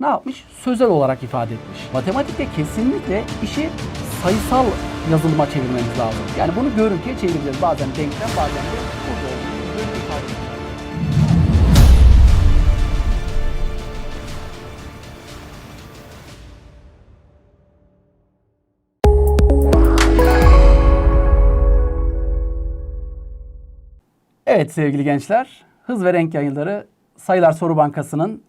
ne yapmış? Sözel olarak ifade etmiş. Matematikte kesinlikle işi sayısal yazılıma çevirmemiz lazım. Yani bunu görüntüye çevireceğiz. Bazen denklem bazen de burada. Evet sevgili gençler, Hız ve Renk Yayınları Sayılar Soru Bankası'nın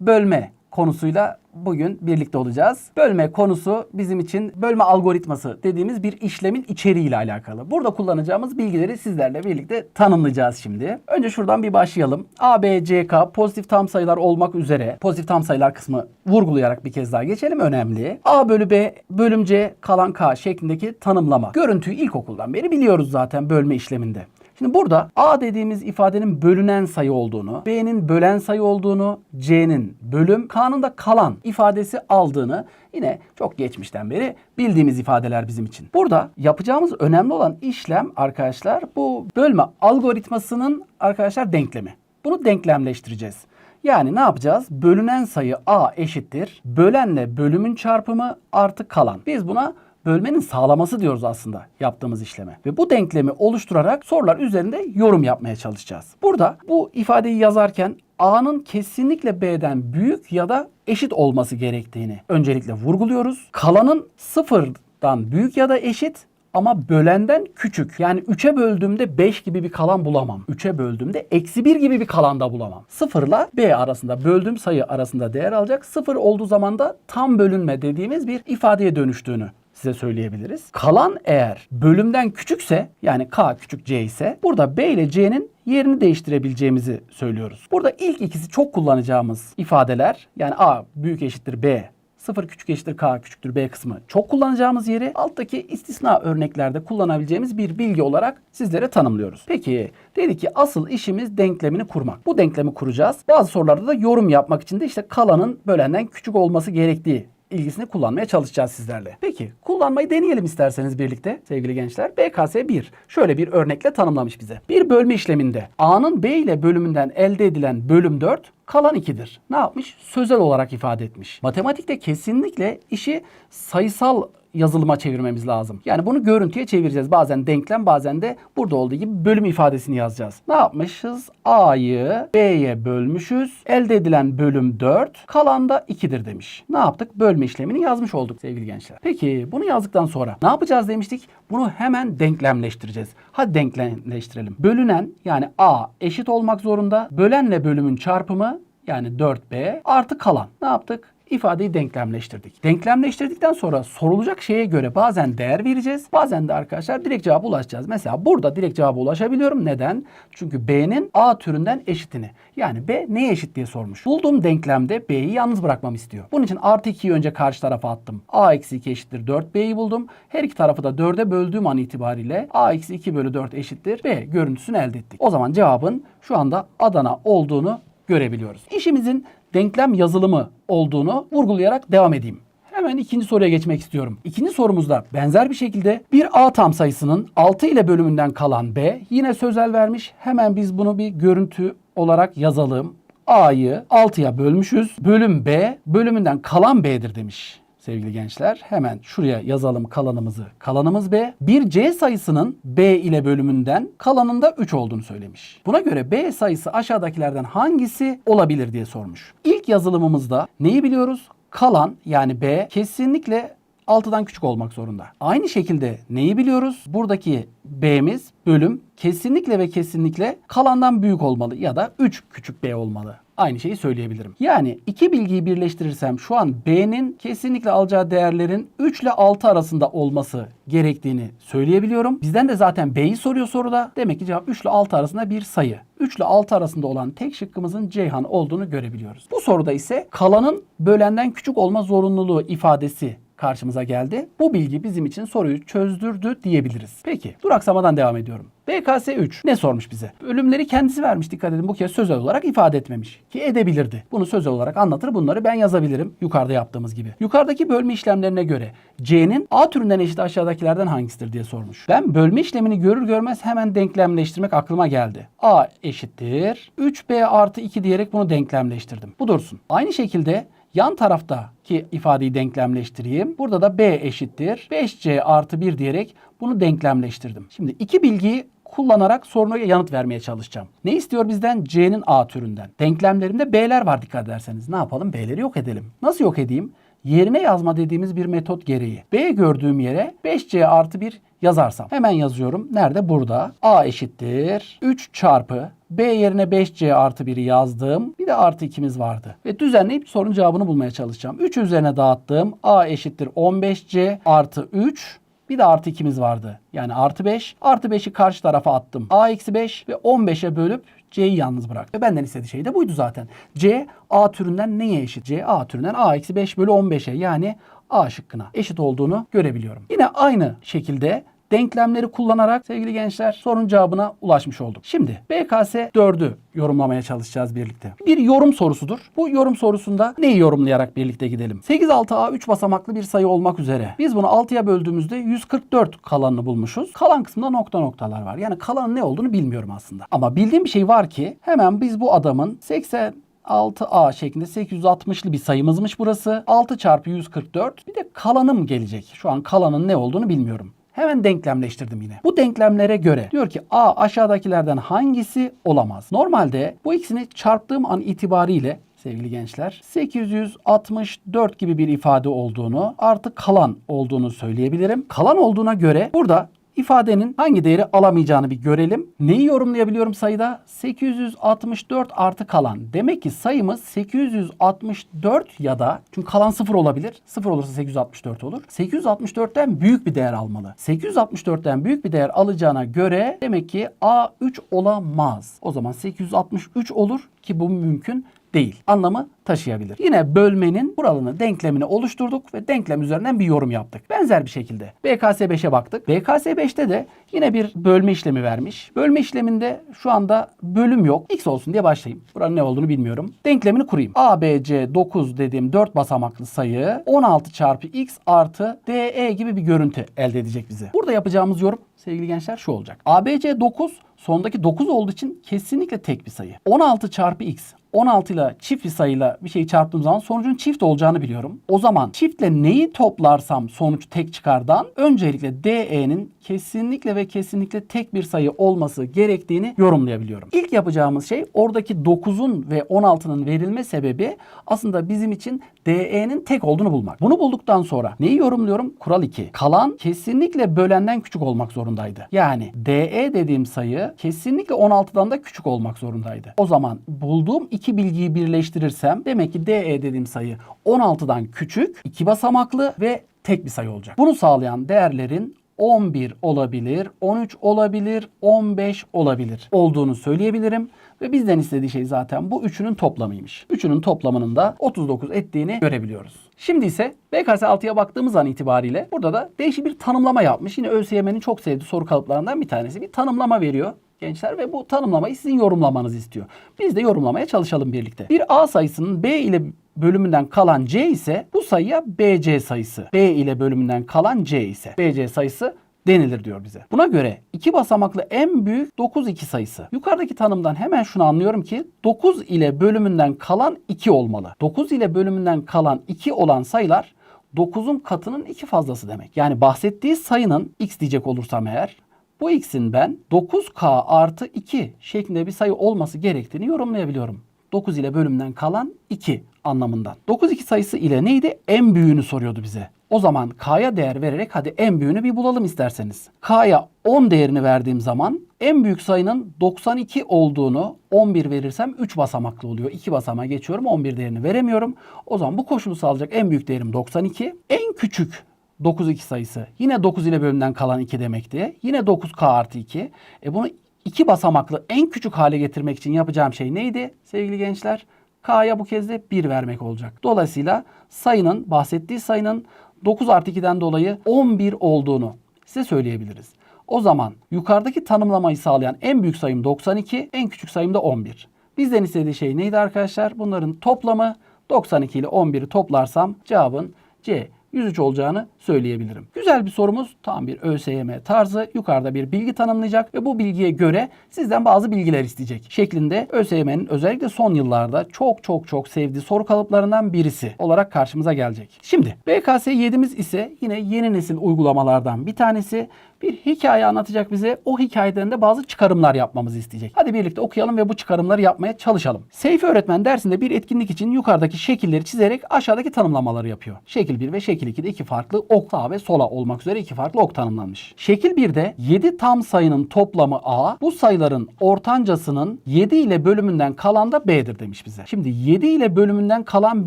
bölme konusuyla bugün birlikte olacağız. Bölme konusu bizim için bölme algoritması dediğimiz bir işlemin içeriğiyle alakalı. Burada kullanacağımız bilgileri sizlerle birlikte tanımlayacağız şimdi. Önce şuradan bir başlayalım. A, B, C, K pozitif tam sayılar olmak üzere pozitif tam sayılar kısmı vurgulayarak bir kez daha geçelim. Önemli. A bölü B bölüm C kalan K şeklindeki tanımlama. Görüntüyü ilkokuldan beri biliyoruz zaten bölme işleminde. Şimdi burada A dediğimiz ifadenin bölünen sayı olduğunu, B'nin bölen sayı olduğunu, C'nin bölüm, K'nın da kalan ifadesi aldığını yine çok geçmişten beri bildiğimiz ifadeler bizim için. Burada yapacağımız önemli olan işlem arkadaşlar bu bölme algoritmasının arkadaşlar denklemi. Bunu denklemleştireceğiz. Yani ne yapacağız? Bölünen sayı A eşittir. Bölenle bölümün çarpımı artı kalan. Biz buna bölmenin sağlaması diyoruz aslında yaptığımız işleme. Ve bu denklemi oluşturarak sorular üzerinde yorum yapmaya çalışacağız. Burada bu ifadeyi yazarken A'nın kesinlikle B'den büyük ya da eşit olması gerektiğini öncelikle vurguluyoruz. Kalanın sıfırdan büyük ya da eşit ama bölenden küçük. Yani 3'e böldüğümde 5 gibi bir kalan bulamam. 3'e böldüğümde eksi 1 gibi bir kalan da bulamam. Sıfırla B arasında böldüğüm sayı arasında değer alacak. Sıfır olduğu zaman da tam bölünme dediğimiz bir ifadeye dönüştüğünü size söyleyebiliriz. Kalan eğer bölümden küçükse yani K küçük C ise burada B ile C'nin yerini değiştirebileceğimizi söylüyoruz. Burada ilk ikisi çok kullanacağımız ifadeler yani A büyük eşittir B 0 küçük eşittir K küçüktür B kısmı çok kullanacağımız yeri alttaki istisna örneklerde kullanabileceğimiz bir bilgi olarak sizlere tanımlıyoruz. Peki dedi ki asıl işimiz denklemini kurmak. Bu denklemi kuracağız. Bazı sorularda da yorum yapmak için de işte kalanın bölenden küçük olması gerektiği ilgisini kullanmaya çalışacağız sizlerle. Peki kullanmayı deneyelim isterseniz birlikte sevgili gençler. BKS 1 şöyle bir örnekle tanımlamış bize. Bir bölme işleminde A'nın B ile bölümünden elde edilen bölüm 4 kalan 2'dir. Ne yapmış? Sözel olarak ifade etmiş. Matematikte kesinlikle işi sayısal yazılıma çevirmemiz lazım. Yani bunu görüntüye çevireceğiz. Bazen denklem bazen de burada olduğu gibi bölüm ifadesini yazacağız. Ne yapmışız? A'yı B'ye bölmüşüz. Elde edilen bölüm 4. Kalan da 2'dir demiş. Ne yaptık? Bölme işlemini yazmış olduk sevgili gençler. Peki bunu yazdıktan sonra ne yapacağız demiştik? Bunu hemen denklemleştireceğiz. Hadi denklemleştirelim. Bölünen yani A eşit olmak zorunda. Bölenle bölümün çarpımı yani 4B artı kalan. Ne yaptık? İfadeyi denklemleştirdik. Denklemleştirdikten sonra sorulacak şeye göre bazen değer vereceğiz. Bazen de arkadaşlar direkt cevaba ulaşacağız. Mesela burada direkt cevaba ulaşabiliyorum. Neden? Çünkü B'nin A türünden eşitini. Yani B neye eşit diye sormuş. Bulduğum denklemde B'yi yalnız bırakmamı istiyor. Bunun için artı 2'yi önce karşı tarafa attım. A eksi 2 eşittir 4B'yi buldum. Her iki tarafı da 4'e böldüğüm an itibariyle A eksi 2 bölü 4 eşittir B görüntüsünü elde ettik. O zaman cevabın şu anda Adana olduğunu görebiliyoruz. İşimizin denklem yazılımı olduğunu vurgulayarak devam edeyim. Hemen ikinci soruya geçmek istiyorum. İkinci sorumuzda benzer bir şekilde bir A tam sayısının 6 ile bölümünden kalan B yine sözel vermiş. Hemen biz bunu bir görüntü olarak yazalım. A'yı 6'ya bölmüşüz. Bölüm B bölümünden kalan B'dir demiş sevgili gençler. Hemen şuraya yazalım kalanımızı. Kalanımız B. Bir C sayısının B ile bölümünden kalanında 3 olduğunu söylemiş. Buna göre B sayısı aşağıdakilerden hangisi olabilir diye sormuş. İlk yazılımımızda neyi biliyoruz? Kalan yani B kesinlikle 6'dan küçük olmak zorunda. Aynı şekilde neyi biliyoruz? Buradaki B'miz bölüm kesinlikle ve kesinlikle kalandan büyük olmalı ya da 3 küçük B olmalı. Aynı şeyi söyleyebilirim. Yani iki bilgiyi birleştirirsem şu an B'nin kesinlikle alacağı değerlerin 3 ile 6 arasında olması gerektiğini söyleyebiliyorum. Bizden de zaten B'yi soruyor soruda. Demek ki cevap 3 ile 6 arasında bir sayı. 3 ile 6 arasında olan tek şıkkımızın Ceyhan olduğunu görebiliyoruz. Bu soruda ise kalanın bölenden küçük olma zorunluluğu ifadesi karşımıza geldi. Bu bilgi bizim için soruyu çözdürdü diyebiliriz. Peki duraksamadan devam ediyorum. BKS 3 ne sormuş bize? Bölümleri kendisi vermiş dikkat edin bu kez sözel olarak ifade etmemiş. Ki edebilirdi. Bunu sözel olarak anlatır bunları ben yazabilirim yukarıda yaptığımız gibi. Yukarıdaki bölme işlemlerine göre C'nin A türünden eşit aşağıdakilerden hangisidir diye sormuş. Ben bölme işlemini görür görmez hemen denklemleştirmek aklıma geldi. A eşittir 3B artı 2 diyerek bunu denklemleştirdim. Bu dursun. Aynı şekilde Yan taraftaki ifadeyi denklemleştireyim. Burada da b eşittir. 5c artı 1 diyerek bunu denklemleştirdim. Şimdi iki bilgiyi kullanarak soruna yanıt vermeye çalışacağım. Ne istiyor bizden? C'nin A türünden. Denklemlerimde B'ler var dikkat ederseniz. Ne yapalım? B'leri yok edelim. Nasıl yok edeyim? Yerine yazma dediğimiz bir metot gereği. B gördüğüm yere 5C artı 1 yazarsam. Hemen yazıyorum. Nerede? Burada. A eşittir. 3 çarpı B yerine 5C artı 1'i yazdım. Bir de artı 2'miz vardı. Ve düzenleyip sorunun cevabını bulmaya çalışacağım. 3 üzerine dağıttım. A eşittir 15C artı 3. Bir de artı 2'miz vardı. Yani artı 5. Artı 5'i karşı tarafa attım. A eksi 5 ve 15'e bölüp C'yi yalnız bırak. Ve benden istediği şey de buydu zaten. C A türünden neye eşit? C A türünden A eksi 5 bölü 15'e yani A şıkkına eşit olduğunu görebiliyorum. Yine aynı şekilde denklemleri kullanarak sevgili gençler sorunun cevabına ulaşmış olduk. Şimdi BKS 4'ü yorumlamaya çalışacağız birlikte. Bir yorum sorusudur. Bu yorum sorusunda neyi yorumlayarak birlikte gidelim? 8 6A 3 basamaklı bir sayı olmak üzere. Biz bunu 6'ya böldüğümüzde 144 kalanını bulmuşuz. Kalan kısmında nokta noktalar var. Yani kalanın ne olduğunu bilmiyorum aslında. Ama bildiğim bir şey var ki hemen biz bu adamın 80 6A şeklinde 860'lı bir sayımızmış burası. 6 çarpı 144. Bir de kalanım gelecek. Şu an kalanın ne olduğunu bilmiyorum. Hemen denklemleştirdim yine. Bu denklemlere göre diyor ki A aşağıdakilerden hangisi olamaz? Normalde bu ikisini çarptığım an itibariyle sevgili gençler 864 gibi bir ifade olduğunu artı kalan olduğunu söyleyebilirim. Kalan olduğuna göre burada ifadenin hangi değeri alamayacağını bir görelim. Neyi yorumlayabiliyorum sayıda? 864 artı kalan. Demek ki sayımız 864 ya da çünkü kalan 0 olabilir. 0 olursa 864 olur. 864'ten büyük bir değer almalı. 864'ten büyük bir değer alacağına göre demek ki A3 olamaz. O zaman 863 olur ki bu mümkün değil. Anlamı taşıyabilir. Yine bölmenin kuralını, denklemini oluşturduk ve denklem üzerinden bir yorum yaptık. Benzer bir şekilde BKS 5'e baktık. BKS 5'te de yine bir bölme işlemi vermiş. Bölme işleminde şu anda bölüm yok. X olsun diye başlayayım. Buranın ne olduğunu bilmiyorum. Denklemini kurayım. ABC 9 dediğim 4 basamaklı sayı 16 çarpı X artı DE gibi bir görüntü elde edecek bize. Burada yapacağımız yorum sevgili gençler şu olacak. ABC 9 sondaki 9 olduğu için kesinlikle tek bir sayı. 16 çarpı X 16 ile çift bir sayıyla bir şeyi çarptığım zaman sonucun çift olacağını biliyorum. O zaman çiftle neyi toplarsam sonuç tek çıkardan öncelikle DE'nin kesinlikle ve kesinlikle tek bir sayı olması gerektiğini yorumlayabiliyorum. İlk yapacağımız şey oradaki 9'un ve 16'nın verilme sebebi aslında bizim için DE'nin tek olduğunu bulmak. Bunu bulduktan sonra neyi yorumluyorum? Kural 2. Kalan kesinlikle bölenden küçük olmak zorundaydı. Yani DE dediğim sayı kesinlikle 16'dan da küçük olmak zorundaydı. O zaman bulduğum iki bilgiyi birleştirirsem demek ki DE dediğim sayı 16'dan küçük, iki basamaklı ve tek bir sayı olacak. Bunu sağlayan değerlerin 11 olabilir, 13 olabilir, 15 olabilir olduğunu söyleyebilirim. Ve bizden istediği şey zaten bu üçünün toplamıymış. Üçünün toplamının da 39 ettiğini görebiliyoruz. Şimdi ise BKS 6'ya baktığımız an itibariyle burada da değişik bir tanımlama yapmış. Yine ÖSYM'nin çok sevdiği soru kalıplarından bir tanesi. Bir tanımlama veriyor gençler ve bu tanımlamayı sizin yorumlamanızı istiyor. Biz de yorumlamaya çalışalım birlikte. Bir A sayısının B ile bölümünden kalan C ise bu sayıya BC sayısı. B ile bölümünden kalan C ise BC sayısı denilir diyor bize. Buna göre iki basamaklı en büyük 9 2 sayısı. Yukarıdaki tanımdan hemen şunu anlıyorum ki 9 ile bölümünden kalan 2 olmalı. 9 ile bölümünden kalan 2 olan sayılar 9'un katının 2 fazlası demek. Yani bahsettiği sayının x diyecek olursam eğer bu x'in ben 9k artı 2 şeklinde bir sayı olması gerektiğini yorumlayabiliyorum. 9 ile bölümden kalan 2 anlamından. 9 2 sayısı ile neydi? En büyüğünü soruyordu bize. O zaman k'ya değer vererek hadi en büyüğünü bir bulalım isterseniz. K'ya 10 değerini verdiğim zaman en büyük sayının 92 olduğunu 11 verirsem 3 basamaklı oluyor. 2 basamağa geçiyorum 11 değerini veremiyorum. O zaman bu koşulu sağlayacak en büyük değerim 92. En küçük 9 2 sayısı yine 9 ile bölümden kalan 2 demekti. Yine 9k artı 2. E bunu iki basamaklı en küçük hale getirmek için yapacağım şey neydi sevgili gençler? K'ya bu kez de 1 vermek olacak. Dolayısıyla sayının bahsettiği sayının 9 artı 2'den dolayı 11 olduğunu size söyleyebiliriz. O zaman yukarıdaki tanımlamayı sağlayan en büyük sayım 92, en küçük sayım da 11. Bizden istediği şey neydi arkadaşlar? Bunların toplamı 92 ile 11'i toplarsam cevabın C 103 olacağını söyleyebilirim. Güzel bir sorumuz. Tam bir ÖSYM tarzı. Yukarıda bir bilgi tanımlayacak ve bu bilgiye göre sizden bazı bilgiler isteyecek. Şeklinde ÖSYM'nin özellikle son yıllarda çok çok çok sevdiği soru kalıplarından birisi olarak karşımıza gelecek. Şimdi BKS 7'miz ise yine yeni nesil uygulamalardan bir tanesi. Bir hikaye anlatacak bize. O hikayeden de bazı çıkarımlar yapmamızı isteyecek. Hadi birlikte okuyalım ve bu çıkarımları yapmaya çalışalım. Seyfi öğretmen dersinde bir etkinlik için yukarıdaki şekilleri çizerek aşağıdaki tanımlamaları yapıyor. Şekil 1 ve şekil 2'de iki farklı ok sağa ve sola olmak üzere iki farklı ok tanımlanmış. Şekil 1'de 7 tam sayının toplamı A, bu sayıların ortancasının 7 ile bölümünden kalan da B'dir demiş bize. Şimdi 7 ile bölümünden kalan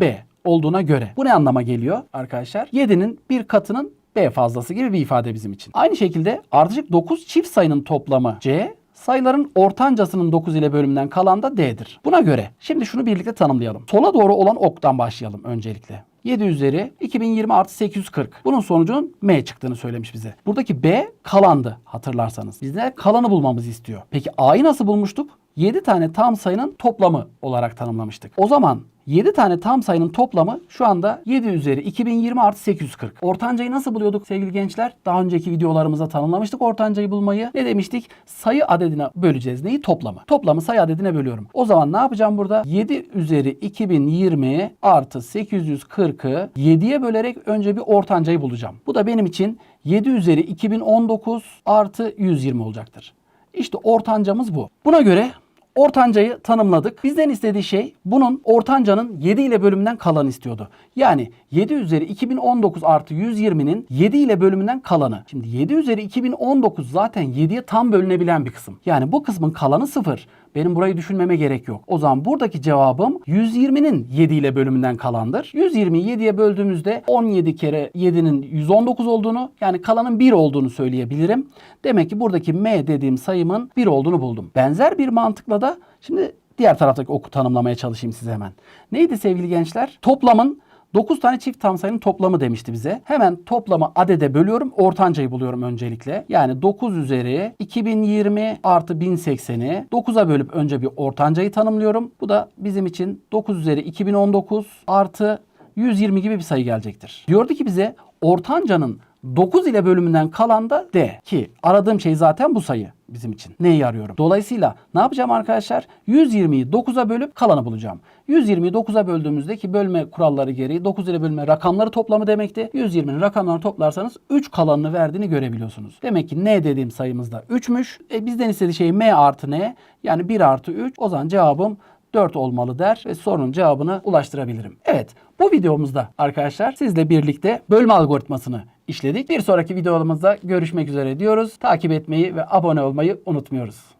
B olduğuna göre bu ne anlama geliyor arkadaşlar? 7'nin bir katının B fazlası gibi bir ifade bizim için. Aynı şekilde ardışık 9 çift sayının toplamı C, sayıların ortancasının 9 ile bölümünden kalan da D'dir. Buna göre şimdi şunu birlikte tanımlayalım. Sola doğru olan oktan başlayalım öncelikle. 7 üzeri 2020 artı 840. Bunun sonucunun M çıktığını söylemiş bize. Buradaki B kalandı hatırlarsanız. Bizden kalanı bulmamızı istiyor. Peki A'yı nasıl bulmuştuk? 7 tane tam sayının toplamı olarak tanımlamıştık. O zaman 7 tane tam sayının toplamı şu anda 7 üzeri 2020 artı 840. Ortancayı nasıl buluyorduk sevgili gençler? Daha önceki videolarımızda tanımlamıştık ortancayı bulmayı. Ne demiştik? Sayı adedine böleceğiz. Neyi? Toplamı. Toplamı sayı adedine bölüyorum. O zaman ne yapacağım burada? 7 üzeri 2020 artı 840'ı 7'ye bölerek önce bir ortancayı bulacağım. Bu da benim için 7 üzeri 2019 artı 120 olacaktır. İşte ortancamız bu. Buna göre ortancayı tanımladık. Bizden istediği şey bunun ortancanın 7 ile bölümünden kalanı istiyordu. Yani 7 üzeri 2019 artı 120'nin 7 ile bölümünden kalanı. Şimdi 7 üzeri 2019 zaten 7'ye tam bölünebilen bir kısım. Yani bu kısmın kalanı 0. Benim burayı düşünmeme gerek yok. O zaman buradaki cevabım 120'nin 7 ile bölümünden kalandır. 120'yi 7'ye böldüğümüzde 17 kere 7'nin 119 olduğunu yani kalanın 1 olduğunu söyleyebilirim. Demek ki buradaki M dediğim sayımın 1 olduğunu buldum. Benzer bir mantıkla da şimdi diğer taraftaki oku tanımlamaya çalışayım size hemen. Neydi sevgili gençler? Toplamın 9 tane çift tam sayının toplamı demişti bize. Hemen toplamı adede bölüyorum. Ortancayı buluyorum öncelikle. Yani 9 üzeri 2020 artı 1080'i 9'a bölüp önce bir ortancayı tanımlıyorum. Bu da bizim için 9 üzeri 2019 artı 120 gibi bir sayı gelecektir. Diyordu ki bize ortancanın 9 ile bölümünden kalan da D. Ki aradığım şey zaten bu sayı bizim için. Neyi arıyorum? Dolayısıyla ne yapacağım arkadaşlar? 120'yi 9'a bölüp kalanı bulacağım. 120'yi 9'a böldüğümüzde ki bölme kuralları gereği 9 ile bölme rakamları toplamı demekti. 120'nin rakamlarını toplarsanız 3 kalanını verdiğini görebiliyorsunuz. Demek ki N dediğim sayımız da 3'müş. E bizden istediği şey M artı N. Yani 1 artı 3. O zaman cevabım 4 olmalı der ve sorunun cevabını ulaştırabilirim. Evet bu videomuzda arkadaşlar sizle birlikte bölme algoritmasını işledik. Bir sonraki videomuzda görüşmek üzere diyoruz. Takip etmeyi ve abone olmayı unutmuyoruz.